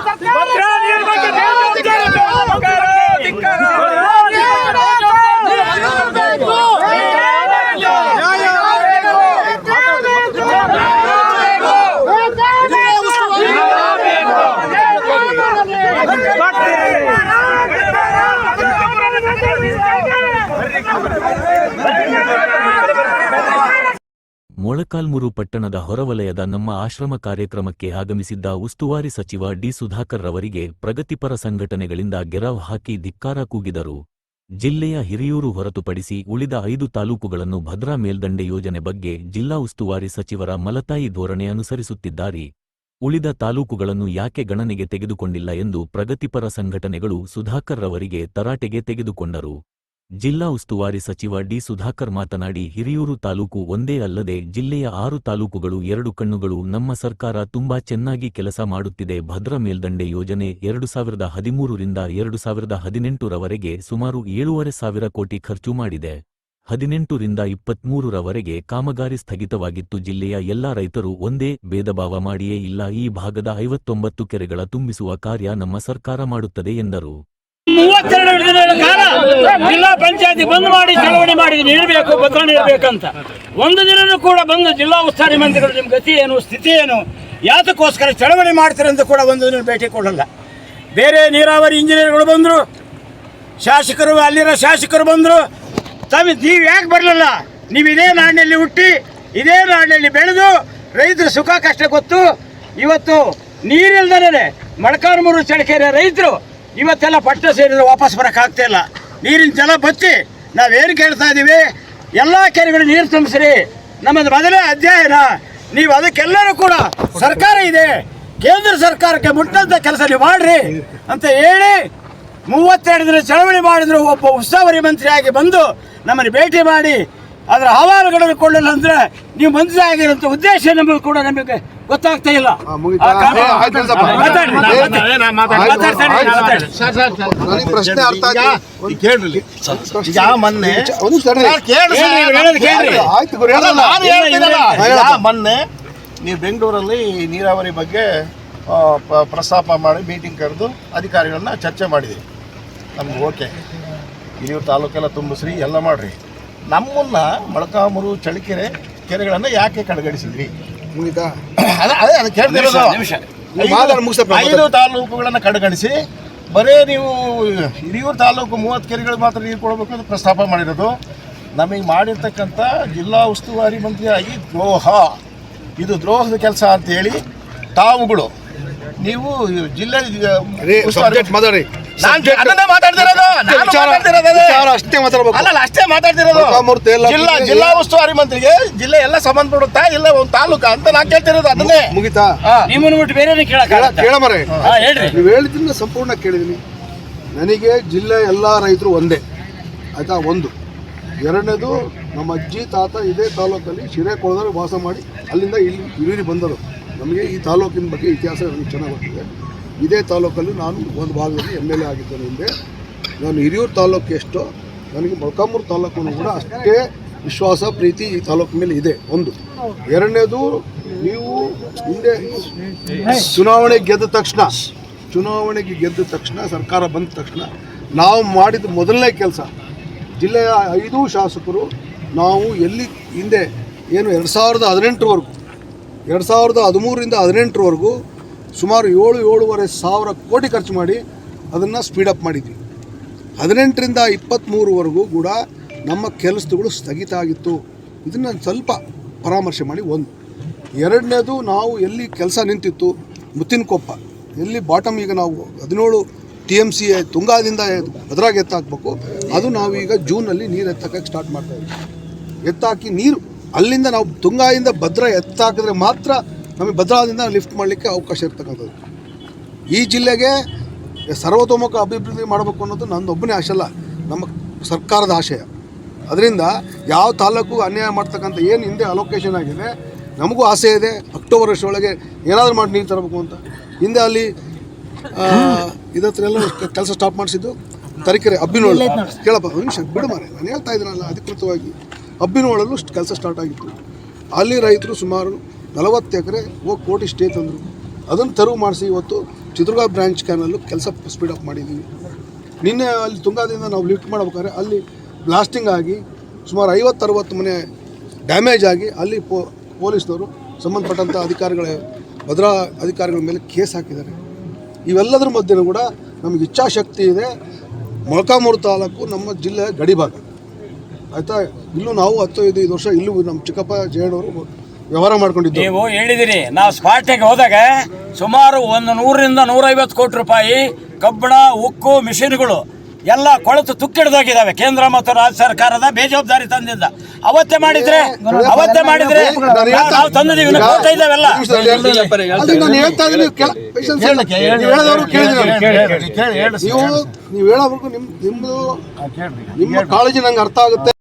ਬੱਚਾ ಮೊಳಕಾಲ್ಮುರು ಪಟ್ಟಣದ ಹೊರವಲಯದ ನಮ್ಮ ಆಶ್ರಮ ಕಾರ್ಯಕ್ರಮಕ್ಕೆ ಆಗಮಿಸಿದ್ದ ಉಸ್ತುವಾರಿ ಸಚಿವ ಡಿ ಸುಧಾಕರ್ ರವರಿಗೆ ಪ್ರಗತಿಪರ ಸಂಘಟನೆಗಳಿಂದ ಗೆರವ್ ಹಾಕಿ ಧಿಕ್ಕಾರ ಕೂಗಿದರು. ಜಿಲ್ಲೆಯ ಹಿರಿಯೂರು ಹೊರತುಪಡಿಸಿ ಉಳಿದ ಐದು ತಾಲೂಕುಗಳನ್ನು ಭದ್ರಾ ಮೇಲ್ದಂಡೆ ಯೋಜನೆ ಬಗ್ಗೆ ಜಿಲ್ಲಾ ಉಸ್ತುವಾರಿ ಸಚಿವರ ಮಲತಾಯಿ ಧೋರಣೆ ಅನುಸರಿಸುತ್ತಿದ್ದಾರೆ. ಉಳಿದ ತಾಲೂಕುಗಳನ್ನು ಯಾಕೆ ಗಣನೆಗೆ ತೆಗೆದುಕೊಂಡಿಲ್ಲ ಎಂದು ಪ್ರಗತಿಪರ ಸಂಘಟನೆಗಳು ಸುಧಾಕರ್ ರವರಿಗೆ ತರಾಟೆಗೆ ತೆಗೆದುಕೊಂಡರು. ಜಿಲ್ಲಾ ಉಸ್ತುವಾರಿ ಸಚಿವ ಡಿ ಸುಧಾಕರ್ ಮಾತನಾಡಿ, ಹಿರಿಯೂರು ತಾಲೂಕು ಒಂದೇ ಅಲ್ಲದೆ ಜಿಲ್ಲೆಯ ಆರು ತಾಲೂಕುಗಳು ಎರಡು ಕಣ್ಣುಗಳು. ನಮ್ಮ ಸರ್ಕಾರ ತುಂಬಾ ಚೆನ್ನಾಗಿ ಕೆಲಸ ಮಾಡುತ್ತಿದೆ. ಭದ್ರ ಮೇಲ್ದಂಡೆ ಯೋಜನೆ ಎರಡು ಸಾವಿರದ ಹದಿಮೂರರಿಂದ ಎರಡು ಸಾವಿರದ ಹದಿನೆಂಟರವರೆಗೆ ಸುಮಾರು ಏಳೂವರೆ ಸಾವಿರ ಕೋಟಿ ಖರ್ಚು ಮಾಡಿದೆ. ಹದಿನೆಂಟರಿಂದ ಇಪ್ಪತ್ಮೂರರವರೆಗೆ ಕಾಮಗಾರಿ ಸ್ಥಗಿತವಾಗಿತ್ತು. ಜಿಲ್ಲೆಯ ಎಲ್ಲಾ ರೈತರು ಒಂದೇ ಭೇದಭಾವ ಮಾಡಿಯೇ ಇಲ್ಲ. ಈ ಭಾಗದ ಐವತ್ತೊಂಬತ್ತು ಕೆರೆಗಳ ತುಂಬಿಸುವ ಕಾರ್ಯ ನಮ್ಮ ಸರ್ಕಾರ ಮಾಡುತ್ತದೆ ಎಂದರು. ಮೂವತ್ತೆರಡು ದಿನಗಳ ಕಾಲ ಜಿಲ್ಲಾ ಪಂಚಾಯತಿ ಬಂದ್ ಮಾಡಿ ಚಳವಳಿ ಮಾಡಿ ನೀಡಬೇಕು ಭದ್ರ ನೀಡಬೇಕಂತ ಒಂದು ದಿನನೂ ಕೂಡ ಬಂದು ಜಿಲ್ಲಾ ಉಸ್ತುವಾರಿ ಮಂತ್ರಿಗಳು ನಿಮ್ಮ ಗತಿ ಏನು, ಸ್ಥಿತಿ ಏನು, ಯಾತಕ್ಕೋಸ್ಕರ ಚಳವಳಿ ಮಾಡ್ತಾರೆ ಅಂತ ಕೂಡ ಒಂದು ದಿನ ಭೇಟಿ ಕೊಡಲ್ಲ. ಬೇರೆ ನೀರಾವರಿ ಇಂಜಿನಿಯರ್ಗಳು ಬಂದರು, ಶಾಸಕರು, ಅಲ್ಲಿರೋ ಶಾಸಕರು ಬಂದರು ತಮ್ಮ ನೀವು ಯಾಕೆ ಬರಲಿಲ್ಲ? ನೀವು ಇದೇ ನಾಡಿನಲ್ಲಿ ಹುಟ್ಟಿ, ಇದೇ ನಾಡಿನಲ್ಲಿ ಬೆಳೆದು, ರೈತರ ಸುಖ, ಕಷ್ಟ ಗೊತ್ತು. ಇವತ್ತು ನೀರಿಲ್ದೇ ಮಡಕಾರ್ಮೂರು ಚಳಕೆರೆ ರೈತರು ಇವತ್ತೆಲ್ಲ ಪಟ್ಟ ಸೇರಿದ್ರೆ ವಾಪಸ್ ಬರೋಕ್ಕಾಗ್ತಾ ಇಲ್ಲ. ನೀರಿನ ಜಲ ಬತ್ತಿ ನಾವೇನು ಕೇಳ್ತಾ ಇದ್ದೀವಿ ಎಲ್ಲ ಕೆರೆಗಳು ನೀರು ತುಂಬಿಸ್ರಿ. ನಮ್ಮದು ಮೊದಲೇ ಅಧ್ಯಯನ. ನೀವು ಅದಕ್ಕೆಲ್ಲರೂ ಕೂಡ ಸರ್ಕಾರ ಇದೆ. ಕೇಂದ್ರ ಸರ್ಕಾರಕ್ಕೆ ಮುಟ್ಟಂಥ ಕೆಲಸ ನೀವು ಮಾಡ್ರಿ ಅಂತ ಹೇಳಿ ಮೂವತ್ತೆರಡು ದಿನ ಚಳವಳಿ ಮಾಡಿದ್ರು ಒಬ್ಬ ಉಸ್ತುವಾರಿ ಮಂತ್ರಿಯಾಗಿ ಬಂದು ನಮ್ಮನ್ನು ಭೇಟಿ ಮಾಡಿ, ಅದರ ಅಹವಾಲುಗಳನ್ನು ಕೊಡಲಿಲ್ಲ ಅಂದ್ರೆ ನೀವು ಮಂತ್ರಿ ಆಗಿರೋಂಥ ಉದ್ದೇಶ ನಮಗೆ ಕೂಡ ನಮಗೆ ಗೊತ್ತಾಗ್ತಾ ಇಲ್ಲ. ಪ್ರಶ್ನೆ ಅರ್ಥ ಆಯ್ತು. ಈಗ ಕೇಳ್ರಿ. ಈಗ ಮೊನ್ನೆ ಮೊನ್ನೆ ನೀವು ಬೆಂಗಳೂರಲ್ಲಿ ನೀರಾವರಿ ಬಗ್ಗೆ ಪ್ರಸ್ತಾಪ ಮಾಡಿ ಮೀಟಿಂಗ್ ಕರೆದು ಅಧಿಕಾರಿಗಳನ್ನ ಚರ್ಚೆ ಮಾಡಿದ್ವಿ ನಮ್ಗೆ ಓಕೆ. ಹಿರಿಯೂರು ತಾಲೂಕೆಲ್ಲ ತುಂಬಿಸ್ರಿ ಎಲ್ಲ ಮಾಡ್ರಿ. ನಮ್ಮನ್ನ ಮೊಳಕಾಮೂರು ಚಳಿಕೆರೆ ಕೆರೆಗಳನ್ನು ಯಾಕೆ ಕಡೆಗಣಿಸಿದ್ರಿ ಮುಗಿತಾ? ಅದೇ ಅದೇ ಅದು ಕೇಳ್ತಿರೋದು. ನಿಮಿಷ. ಐದು- ಮಾತಾಡು, ಮುಗಿಸಪ್ಪ, ಮಾತಾಡು. ಐದು ತಾಲೂಕುಗಳನ್ನು ಕಡೆಗಣಿಸಿ ಬರೇ ನೀವು ಹಿರಿಯೂರು ತಾಲೂಕು ಮೂವತ್ತು ಕೆರೆಗಳು ಮಾತ್ರ ನೀರು ಕೊಡಬೇಕು ಅಂತ ಪ್ರಸ್ತಾಪ ಮಾಡಿರೋದು. ನಮಗೆ ಮಾಡಿರ್ತಕ್ಕಂಥ ಜಿಲ್ಲಾ ಉಸ್ತುವಾರಿ ಮಂತ್ರಿಯಾಗಿ ದ್ರೋಹ. ಇದು ದ್ರೋಹದ ಕೆಲಸ ಅಂತ ಹೇಳಿ ತಾವುಗಳು ನೀವು ಜಿಲ್ಲೆ ಉಸ್ತುವಾರಿ- ಮಾತಾಡಿ. ಅದನ್ನೇ ಮಾತಾಡ್ತಿರೋದು. ನಾನು ಮಾತಾಡ್ತಿರೋದು. ಅಷ್ಟೇ ಮಾತಾಡ್ಬೇಕು. ಅಲ್ಲ ಅಷ್ಟೇ ಮಾತಾಡ್ತಿರೋದು. ಜಿಲ್ಲಾ ಜಿಲ್ಲಾ ಉಸ್ತುವಾರಿ ಮಂತ್ರಿಗೆ ಜಿಲ್ಲೆ ಎಲ್ಲ ಸಂಬಂಧಪಡುತ್ತಾ ಇಲ್ಲ ಒಂದು ತಾಲೂಕಾ ಅಂತ ನಾ ಕೇಳ್ತಿರೋದು ಅದನ್ನೇ. ಮುಗಿತಾ. ನಿಮ್ಮನ್ನು ಬಿಟ್ಟು ಬೇರೆ ಕೇಳ ಕೇಳಕ್ಕಾಗತ್ತಾ? ಕೇಳ ಮರೆ. ಹಾ ಹೇಳ್ರಿ. ನೀವು ಹೇಳಿದ್ರಿಂದ ಸಂಪೂರ್ಣ ಕೇಳಿದ್ದೀನಿ. ನನಗೆ ಜಿಲ್ಲೆ ಎಲ್ಲ ರೈತರು ಒಂದೇ. ಆಯ್ತಾ? ಒಂದು. ಎರಡನೇದು ನಮ್ಮ ಅಜ್ಜಿ ತಾತ ಇದೇ ತಾಲೂಕಲ್ಲಿ ಶಿರೇಕೊಳದಲ್ಲಿ ವಾಸ ಮಾಡಿ ಅಲ್ಲಿಂದ ಇಲ್ಲಿ ಇಲ್ಲಿ ಬಂದರು ನಮಗೆ ಈ ತಾಲೂಕಿನ ಬಗ್ಗೆ ಇತಿಹಾಸ ನಮಗೆ ಚೆನ್ನಾಗಿ ಗೊತ್ತಿದೆ. ಇದೇ ತಾಲೂಕಲ್ಲಿ ನಾನು ಒಂದು ಭಾಗದಲ್ಲಿ ಎಂ ಎಲ್ ಎ ಆಗಿದ್ದೇನೆ ಹಿಂದೆ. ನಾನು ಹಿರಿಯೂರು ತಾಲೂಕು ಎಷ್ಟೋ, ನನಗೆ ಮೊಳಕಾಮೂರು ತಾಲೂಕು ಕೂಡ ಅಷ್ಟೇ ವಿಶ್ವಾಸ, ಪ್ರೀತಿ ಈ ತಾಲೂಕು ಮೇಲೆ ಇದೆ. ಒಂದು. ಎರಡನೇದು, ನೀವು ಹಿಂದೆ ಚುನಾವಣೆ ಗೆದ್ದ ತಕ್ಷಣ, ಚುನಾವಣೆಗೆ ಗೆದ್ದ ತಕ್ಷಣ, ಸರ್ಕಾರ ಬಂದ ತಕ್ಷಣ, ನಾವು ಮಾಡಿದ ಮೊದಲನೇ ಕೆಲಸ, ಜಿಲ್ಲೆಯ ಐದು ಶಾಸಕರು, ನಾವು ಎಲ್ಲಿ ಹಿಂದೆ, ಏನು, ಎರಡು ಸಾವಿರದ ಹದಿನೆಂಟರವರೆಗೂ, ಎರಡು ಸಾವಿರದ ಹದಿಮೂರರಿಂದ ಹದಿನೆಂಟರವರೆಗೂ ಸುಮಾರು ಏಳು, ಏಳುವರೆ ಸಾವಿರ ಕೋಟಿ ಖರ್ಚು ಮಾಡಿ ಅದನ್ನು ಸ್ಪೀಡಪ್ ಮಾಡಿದ್ವಿ. ಹದಿನೆಂಟರಿಂದ ಇಪ್ಪತ್ತ್ಮೂರುವರೆಗೂ ಕೂಡ ನಮ್ಮ ಕೆಲಸಗಳು ಸ್ಥಗಿತ ಆಗಿತ್ತು. ಇದನ್ನು ಸ್ವಲ್ಪ ಪರಾಮರ್ಶೆ ಮಾಡಿ ಒಂದು. ಎರಡನೇದು ನಾವು ಎಲ್ಲಿ ಕೆಲಸ ನಿಂತಿತ್ತು ಮುತ್ತಿನಕೊಪ್ಪ ಎಲ್ಲಿ ಬಾಟಮ್ ಈಗ ನಾವು ಹದಿನೇಳು ಟಿ ಎಂ ಸಿ ತುಂಗಾದಿಂದ ಭದ್ರಾಗೆ ಎತ್ತಾಕಬೇಕು ಅದು ನಾವೀಗ ಜೂನಲ್ಲಿ ನೀರು ಎತ್ತಾಕಕ್ಕೆ ಸ್ಟಾರ್ಟ್ ಮಾಡ್ತಾ ಇದ್ದೀವಿ ಎತ್ತಾಕಿ ನೀರು, ಅಲ್ಲಿಂದ ನಾವು ತುಂಗಾದಿಂದ ಭದ್ರ ಎತ್ತಾಕಿದ್ರೆ ಮಾತ್ರ ನಮಗೆ ಭದ್ರಾದಿಂದ ಲಿಫ್ಟ್ ಮಾಡಲಿಕ್ಕೆ ಅವಕಾಶ ಇರ್ತಕ್ಕಂಥದ್ದು. ಈ ಜಿಲ್ಲೆಗೆ ಸರ್ವತೋಮುಖ ಅಭಿವೃದ್ಧಿ ಮಾಡಬೇಕು ಅನ್ನೋದು ನಂದೊಬ್ಬನೇ ಆಶೆ ಅಲ್ಲ ನಮ್ಮ ಸರ್ಕಾರದ ಆಶಯ. ಅದರಿಂದ ಯಾವ ತಾಲೂಕು ಅನ್ಯಾಯ ಮಾಡ್ತಕ್ಕಂಥ ಏನು ಹಿಂದೆ ಅಲೋಕೇಶನ್ ಆಗಿದೆ ನಮಗೂ ಆಸೆ ಇದೆ ಅಕ್ಟೋಬರ್ ಅಷ್ಟರೊಳಗೆ ಏನಾದರೂ ಮಾಡಿ ನೀರು ತರಬೇಕು ಅಂತ. ಹಿಂದೆ ಅಲ್ಲಿ ಇದತ್ರ ಎಲ್ಲ ಕೆಲಸ ಸ್ಟಾಪ್ ಮಾಡಿಸಿದ್ದು ತರೀಕೆರೆ ಅಬ್ಬಿನೋಳ. ಕೇಳಪ್ಪ ನಿಮಿಷ ಬಿಡು ಮಾರೆ ನಾನು ಹೇಳ್ತಾ ಇದ್ದೀನಲ್ಲ ಅಧಿಕೃತವಾಗಿ. ಅಬ್ಬಿನೋಳಲ್ಲೂ ಕೆಲಸ ಸ್ಟಾರ್ಟ್ ಆಗಿತ್ತು. ಅಲ್ಲಿ ರೈತರು ಸುಮಾರು ನಲವತ್ತು ಎಕರೆ ಹೋಗಿ ಕೋಟಿ ಸ್ಟೇ ತಂದರು. ಅದನ್ನು ತೆರವು ಮಾಡಿಸಿ ಇವತ್ತು ಚಿತ್ರದುರ್ಗ ಬ್ರಾಂಚ್ ಕ್ಯಾನಲ್ಲು ಕೆಲಸ ಸ್ಪೀಡಪ್ ಮಾಡಿದ್ದೀವಿ ನಿನ್ನೆ ಅಲ್ಲಿ ತುಂಗಾದಿಂದ ನಾವು ಲಿಫ್ಟ್ ಮಾಡ್ಬೇಕಾದ್ರೆ ಅಲ್ಲಿ ಬ್ಲಾಸ್ಟಿಂಗ್ ಆಗಿ ಸುಮಾರು ಐವತ್ತು ಅರವತ್ತು ಮನೆ ಡ್ಯಾಮೇಜ್ ಆಗಿ ಅಲ್ಲಿ ಪೋ, ಪೊಲೀಸ್ನವರು ಸಂಬಂಧಪಟ್ಟಂಥ ಅಧಿಕಾರಿಗಳ, ಭದ್ರಾ ಅಧಿಕಾರಿಗಳ ಮೇಲೆ ಕೇಸ್ ಹಾಕಿದ್ದಾರೆ. ಇವೆಲ್ಲದರ ಮಧ್ಯೆನೂ ಕೂಡ ನಮಗೆ ಇಚ್ಛಾಶಕ್ತಿ ಇದೆ. ಮೊಳಕಾಮೂರು ತಾಲೂಕು ನಮ್ಮ ಜಿಲ್ಲೆಯ ಗಡಿಭಾಗ. ಆಯಿತಾ? ಇಲ್ಲೂ ನಾವು ಹತ್ತು ಐದು ವರ್ಷ ಇಲ್ಲೂ ನಮ್ಮ ಚಿಕ್ಕಪ್ಪ ಜಯಣ್ಣವರು ವ್ಯವಹಾರ ಮಾಡ್ಕೊಂಡಿದ್ದು ನೀವು ಹೇಳಿದಿರಿ ನಾವು ಸ್ಪಾಟಿಗೆ ಹೋದಾಗ ಸುಮಾರು ಒಂದು ನೂರರಿಂದ ನೂರೈವತ್ತು ಕೋಟಿ ರೂಪಾಯಿ ಕಬ್ಬಣ ಉಕ್ಕು ಮಿಷಿನ್ಗಳು ಎಲ್ಲ ಕೊಳೆತು ತುಕ್ಕಿಡ್ದೋಗಿದ್ದಾವೆ ಕೇಂದ್ರ ಮತ್ತು ರಾಜ್ಯ ಸರ್ಕಾರದ ಬೇಜವಾಬ್ದಾರಿ ತಂದಿಂದ ಅವತ್ತೇ ಮಾಡಿದ್ರೆ ಅವತ್ತೇ ಮಾಡಿದ್ರೆ ನಾವು ತಂದಿದ್ದೀವಿ ಇನ್ನು ಕೋಟ ಇದ್ದಾವೆಲ್ಲ ಅದು ನಾನು ಹೇಳ್ತಾ ಇದ್ದೀನಿ ಕೆಲ- patience ಇಲ್ಲ. ನೀವು ಹೇಳೋದವ್ರು ಕೇಳಿದ್ರು ಕೇಳಿ, ಕೇಳಿ, ಹೇಳಿ ನೀವು ನೀವು ಹೇಳೋವರೆಗೂ ನಿಮ್ ನಿಮ್ದು ನಿಮ್ಮ ಕಾಳಜಿ ನಂಗೆ ಅರ್ಥ ಆಗುತ್ತೆ